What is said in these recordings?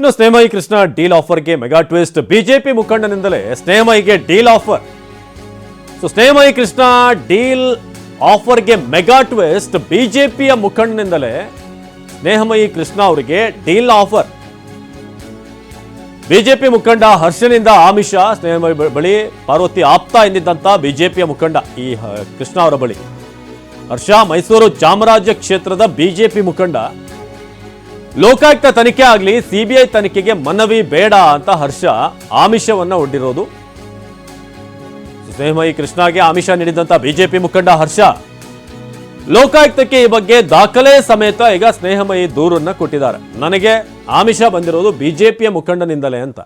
ಇನ್ನು ಸ್ನೇಹಮಯಿ ಕೃಷ್ಣ ಡೀಲ್ ಆಫರ್ಗೆ mega twist. BJP ಮುಖಂಡನಿಂದಲೇ ಸ್ನೇಹಮಯಿಗೆ deal offer. So Snehamayi Krishna deal ಆಫರ್ಗೆ mega twist. ಬಿಜೆಪಿಯ ಮುಖಂಡನಿಂದಲೇ ಸ್ನೇಹಮಯಿ ಕೃಷ್ಣ ಅವರಿಗೆ ಡೀಲ್ ಆಫರ್. ಬಿಜೆಪಿ ಮುಖಂಡ ಹರ್ಷನಿಂದ ಆಮಿಷ ಸ್ನೇಹಮಯಿ ಬಳಿ ಪಾರ್ವತಿ ಆಪ್ತ ಎಂದಿದ್ದಂತ ಬಿಜೆಪಿಯ ಮುಖಂಡ ಈ ಕೃಷ್ಣ ಅವರ ಬಳಿ. ಹರ್ಷ ಮೈಸೂರು ಚಾಮರಾಜ ಕ್ಷೇತ್ರದ ಬಿಜೆಪಿ ಮುಖಂಡ ಲೋಕಾಯುಕ್ತ ತನಿಖೆ ಆಗಲಿ, ಸಿಬಿಐ ತನಿಖೆಗೆ ಮನವಿ ಬೇಡ ಅಂತ ಹರ್ಷ ಆಮಿಷವನ್ನ ಒಡ್ಡಿರೋದು. ಸ್ನೇಹಮಯಿ ಕೃಷ್ಣಗೆ ಆಮಿಷ ನೀಡಿದಂತ ಬಿಜೆಪಿ ಮುಖಂಡ ಹರ್ಷ. ಲೋಕಾಯುಕ್ತಕ್ಕೆ ಈ ಬಗ್ಗೆ ದಾಖಲೆ ಸಮೇತ ಈಗ ಸ್ನೇಹಮಯಿ ದೂರನ್ನ ಕೊಟ್ಟಿದ್ದಾರೆ. ನನಗೆ ಆಮಿಷ ಬಂದಿರೋದು ಬಿಜೆಪಿಯ ಮುಖಂಡನಿಂದಲೇ ಅಂತ.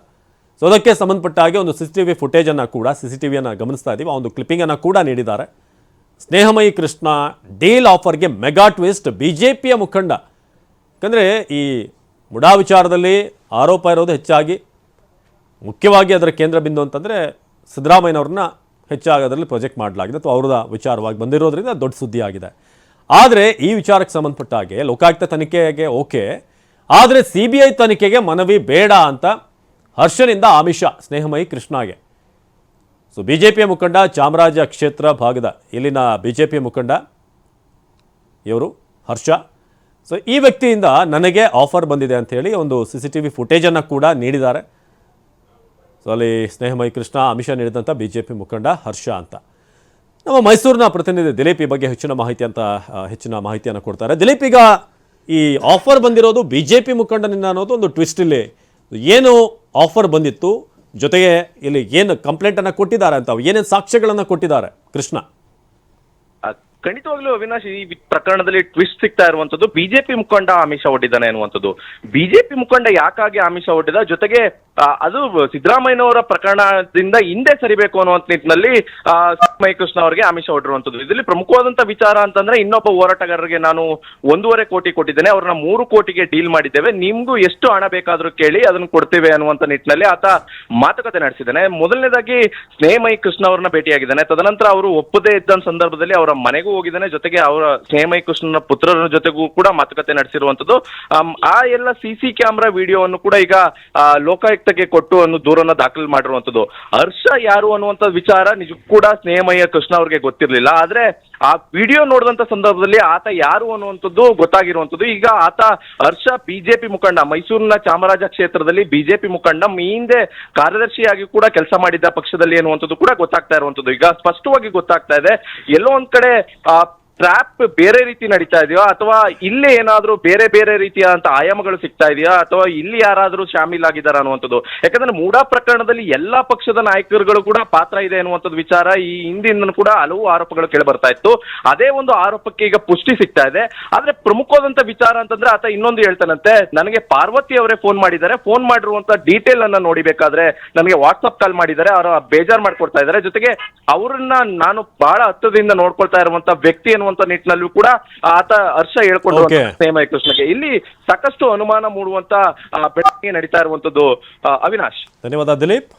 ಸೊ ಅದಕ್ಕೆ ಸಂಬಂಧಪಟ್ಟ ಹಾಗೆ ಒಂದು ಸಿಸಿಟಿವಿ ಫುಟೇಜ್ ಅನ್ನ ಕೂಡ ಸಿಸಿಟಿವಿಯನ್ನ ಗಮನಿಸ್ತಾ ಇದೀವಿ. ಆ ಒಂದು ಕ್ಲಿಪ್ಪಿಂಗ್ ಅನ್ನ ಕೂಡ ನೀಡಿದ್ದಾರೆ. ಸ್ನೇಹಮಯಿ ಕೃಷ್ಣ, ಡೀಲ್ ಆಫರ್ಗೆ ಮೆಗಾ ಟ್ವಿಸ್ಟ್ ಬಿಜೆಪಿಯ ಮುಖಂಡ. ಯಾಕಂದರೆ ಈ ಮುಡಾ ವಿಚಾರದಲ್ಲಿ ಆರೋಪ ಇರೋದು ಹೆಚ್ಚಾಗಿ ಮುಖ್ಯವಾಗಿ ಅದರ ಕೇಂದ್ರ ಬಿಂದು ಅಂತಂದರೆ ಸಿದ್ದರಾಮಯ್ಯನವ್ರನ್ನ ಹೆಚ್ಚಾಗಿ ಅದರಲ್ಲಿ ಪ್ರೊಜೆಕ್ಟ್ ಮಾಡಲಾಗಿದೆ ಅಥವಾ ಅವ್ರದ ವಿಚಾರವಾಗಿ ಬಂದಿರೋದ್ರಿಂದ ದೊಡ್ಡ ಸುದ್ದಿ ಆಗಿದೆ. ಆದರೆ ಈ ವಿಚಾರಕ್ಕೆ ಸಂಬಂಧಪಟ್ಟ ಹಾಗೆ ಲೋಕಾಯುಕ್ತ ತನಿಖೆಗೆ ಓಕೆ, ಆದರೆ ಸಿ ಬಿ ಐ ತನಿಖೆಗೆ ಮನವಿ ಬೇಡ ಅಂತ ಹರ್ಷನಿಂದ ಆಮಿಷ ಸ್ನೇಹಮಯಿ ಕೃಷ್ಣಾಗೆ. ಸೊ ಬಿ ಜೆ ಪಿಯ ಮುಖಂಡ ಚಾಮರಾಜ ಕ್ಷೇತ್ರ ಭಾಗದ ಇಲ್ಲಿನ ಬಿ ಜೆ ಪಿಯ ಮುಖಂಡ ಇವರು, ಹರ್ಷ. ಸೊ ಈ ವ್ಯಕ್ತಿಯಿಂದ ನನಗೆ ಆಫರ್ ಬಂದಿದೆ ಅಂತ ಹೇಳಿ ಒಂದು ಸಿ ಸಿ ಟಿ ವಿ ಫುಟೇಜನ್ನು ಕೂಡ ನೀಡಿದ್ದಾರೆ. ಸೊ ಅಲ್ಲಿ ಸ್ನೇಹಮಯಿ ಕೃಷ್ಣ, ಅಮಿಷ ನೀಡಿದಂಥ ಬಿ ಜೆ ಪಿ ಮುಖಂಡ ಹರ್ಷ ಅಂತ. ನಮ್ಮ ಮೈಸೂರಿನ ಪ್ರತಿನಿಧಿ ದಿಲೀಪ್ ಈ ಬಗ್ಗೆ ಹೆಚ್ಚಿನ ಮಾಹಿತಿ ಅಂತ ಹೆಚ್ಚಿನ ಮಾಹಿತಿಯನ್ನು ಕೊಡ್ತಾರೆ. ದಿಲೀಪ್, ಈಗ ಈ ಆಫರ್ ಬಂದಿರೋದು ಬಿ ಜೆ ಪಿ ಮುಖಂಡನಿಂದ ಅನ್ನೋದು ಒಂದು ಟ್ವಿಸ್ಟ್ ಇಲ್ಲಿ. ಏನು ಆಫರ್ ಬಂದಿತ್ತು, ಜೊತೆಗೆ ಇಲ್ಲಿ ಏನು ಕಂಪ್ಲೇಂಟನ್ನು ಕೊಟ್ಟಿದ್ದಾರೆ ಅಂತ, ಏನೇನು ಸಾಕ್ಷ್ಯಗಳನ್ನು ಕೊಟ್ಟಿದ್ದಾರೆ ಕೃಷ್ಣ? ಖಂಡಿತವಾಗ್ಲೂ ಅವಿನಾಶ್, ಈ ಪ್ರಕರಣದಲ್ಲಿ ಟ್ವಿಸ್ಟ್ ಸಿಗ್ತಾ ಇರುವಂತದ್ದು ಬಿಜೆಪಿ ಮುಖಂಡ ಆಮಿಷ ಒಡ್ಡಿದ್ದಾನೆ ಅನ್ನುವಂಥದ್ದು ಬಿಜೆಪಿ ಮುಖಂಡ ಯಾಕಾಗಿ ಆಮಿಷ ಒಡ್ಡಿದ? ಜೊತೆಗೆ ಅದು ಸಿದ್ದರಾಮಯ್ಯನವರ ಪ್ರಕರಣದಿಂದ ಹಿಂದೆ ಸರಿಬೇಕು ಅನ್ನುವಂತ ನಿಟ್ಟಿನಲ್ಲಿ ಮೈ ಕೃಷ್ಣ ಅವರಿಗೆ ಆಮಿಷ ಒಡ್ಡಿರುವಂತದ್ದು ಇದರಲ್ಲಿ ಪ್ರಮುಖವಾದಂತ ವಿಚಾರ ಅಂತಂದ್ರೆ ಇನ್ನೊಬ್ಬ ಹೋರಾಟಗಾರರಿಗೆ ನಾನು ಒಂದೂವರೆ ಕೋಟಿ ಕೊಟ್ಟಿದ್ದೇನೆ. ಅವ್ರನ್ನ ಮೂರು ಕೋಟಿಗೆ ಡೀಲ್ ಮಾಡಿದ್ದೇವೆ. ನಿಮ್ಗೂ ಎಷ್ಟು ಹಣ ಬೇಕಾದರೂ ಕೇಳಿ ಅದನ್ನು ಕೊಡ್ತೇವೆ ಅನ್ನುವಂತ ನಿಟ್ಟಿನಲ್ಲಿ ಆತ ಮಾತುಕತೆ ನಡೆಸಿದ್ದಾನೆ. ಮೊದಲನೇದಾಗಿ ಸ್ನೇಹಮೈ ಕೃಷ್ಣ ಅವರನ್ನ ಭೇಟಿಯಾಗಿದ್ದಾನೆ. ತದನಂತರ ಅವರು ಒಪ್ಪದೇ ಇದ್ದ ಸಂದರ್ಭದಲ್ಲಿ ಅವರ ಮನೆಗೂ ಹೋಗಿದ್ದಾನೆ. ಜೊತೆಗೆ ಅವರ ಸ್ನೇಹಮೈ ಕೃಷ್ಣನ ಪುತ್ರರ ಜೊತೆಗೂ ಕೂಡ ಮಾತುಕತೆ ನಡೆಸಿರುವಂತದ್ದು ಆ ಎಲ್ಲ ಸಿಸಿ ಕ್ಯಾಮ್ರಾ ವಿಡಿಯೋವನ್ನು ಕೂಡ ಈಗ ಲೋಕಾಯುಕ್ತಕ್ಕೆ ಕೊಟ್ಟು ಅನ್ನೋ ದೂರನ್ನ ದಾಖಲು ಮಾಡಿರುವಂತದ್ದು ಹರ್ಷ ಯಾರು ಅನ್ನುವಂತ ವಿಚಾರ ನಿಜಕ್ಕೂ ಕೂಡ ಸ್ನೇಹಮಯ್ಯ ಕೃಷ್ಣ ಅವ್ರಿಗೆ ಗೊತ್ತಿರಲಿಲ್ಲ. ಆದ್ರೆ ಆ ವಿಡಿಯೋ ನೋಡಿದಂತ ಸಂದರ್ಭದಲ್ಲಿ ಆತ ಯಾರು ಅನ್ನುವಂಥದ್ದು ಗೊತ್ತಾಗಿರುವಂಥದ್ದು. ಈಗ ಆತ ಹರ್ಷ ಬಿಜೆಪಿ ಮುಖಂಡ, ಮೈಸೂರಿನ ಚಾಮರಾಜ ಕ್ಷೇತ್ರದಲ್ಲಿ ಬಿಜೆಪಿ ಮುಖಂಡ ಈ ಹಿಂದೆ ಕಾರ್ಯದರ್ಶಿಯಾಗಿ ಕೂಡ ಕೆಲಸ ಮಾಡಿದ್ದ ಪಕ್ಷದಲ್ಲಿ ಅನ್ನುವಂಥದ್ದು ಕೂಡ ಗೊತ್ತಾಗ್ತಾ ಇರುವಂಥದ್ದು. ಈಗ ಸ್ಪಷ್ಟವಾಗಿ ಗೊತ್ತಾಗ್ತಾ ಇದೆ. ಎಲ್ಲೋ ಒಂದ್ ಕಡೆ, ಆ ಟ್ರ್ಯಾಪ್ ಬೇರೆ ರೀತಿ ನಡೀತಾ ಇದೆಯೋ, ಅಥವಾ ಇಲ್ಲಿ ಏನಾದರೂ ಬೇರೆ ಬೇರೆ ರೀತಿಯಾದಂತ ಆಯಾಮಗಳು ಸಿಗ್ತಾ ಇದೆಯಾ, ಅಥವಾ ಇಲ್ಲಿ ಯಾರಾದರೂ ಶಾಮೀಲಾಗಿದ್ದಾರಾ ಅನ್ನುವಂಥದ್ದು. ಯಾಕಂದ್ರೆ ಮೂಡಾ ಪ್ರಕರಣದಲ್ಲಿ ಎಲ್ಲಾ ಪಕ್ಷದ ನಾಯಕರುಗಳು ಕೂಡ ಪಾತ್ರ ಇದೆ ಅನ್ನುವಂಥದ್ದು ವಿಚಾರ ಈ ಹಿಂದಿನ ಕೂಡ ಹಲವು ಆರೋಪಗಳು ಕೇಳಿ ಬರ್ತಾ ಇತ್ತು. ಅದೇ ಒಂದು ಆರೋಪಕ್ಕೆ ಈಗ ಪುಷ್ಟಿ ಸಿಗ್ತಾ ಇದೆ. ಆದ್ರೆ ಪ್ರಮುಖವಾದಂಥ ವಿಚಾರ ಅಂತಂದ್ರೆ ಆತ ಇನ್ನೊಂದು ಹೇಳ್ತಾನಂತೆ, ನನಗೆ ಪಾರ್ವತಿ ಅವರೇ ಫೋನ್ ಮಾಡಿದ್ದಾರೆ. ಫೋನ್ ಮಾಡಿರುವಂತ ಡೀಟೇಲ್ ಅನ್ನ ನೋಡಿಬೇಕಾದ್ರೆ ನನಗೆ ವಾಟ್ಸಪ್ ಕಾಲ್ ಮಾಡಿದ್ದಾರೆ. ಅವರು ಬೇಜಾರು ಮಾಡ್ಕೊಡ್ತಾ ಇದ್ದಾರೆ. ಜೊತೆಗೆ ಅವರನ್ನ ನಾನು ಬಹಳ ಹತ್ತದಿಂದ ನೋಡ್ಕೊಳ್ತಾ ಇರುವಂತ ವ್ಯಕ್ತಿ ಅನ್ನುವಂತ ನಿಟ್ಟಿನಲ್ಲೂ ಕೂಡ ಆತ ಹರ್ಷ ಹೇಳ್ಕೊಂಡು. ಸ್ನೇಹಮಯ ಕೃಷ್ಣಗೆ ಇಲ್ಲಿ ಸಾಕಷ್ಟು ಅನುಮಾನ ಮೂಡುವಂತ ಬೆಳವಣಿಗೆ ನಡೀತಾ ಇರುವಂತದ್ದು ಅವಿನಾಶ್. ಧನ್ಯವಾದ ದಿಲೀಪ್.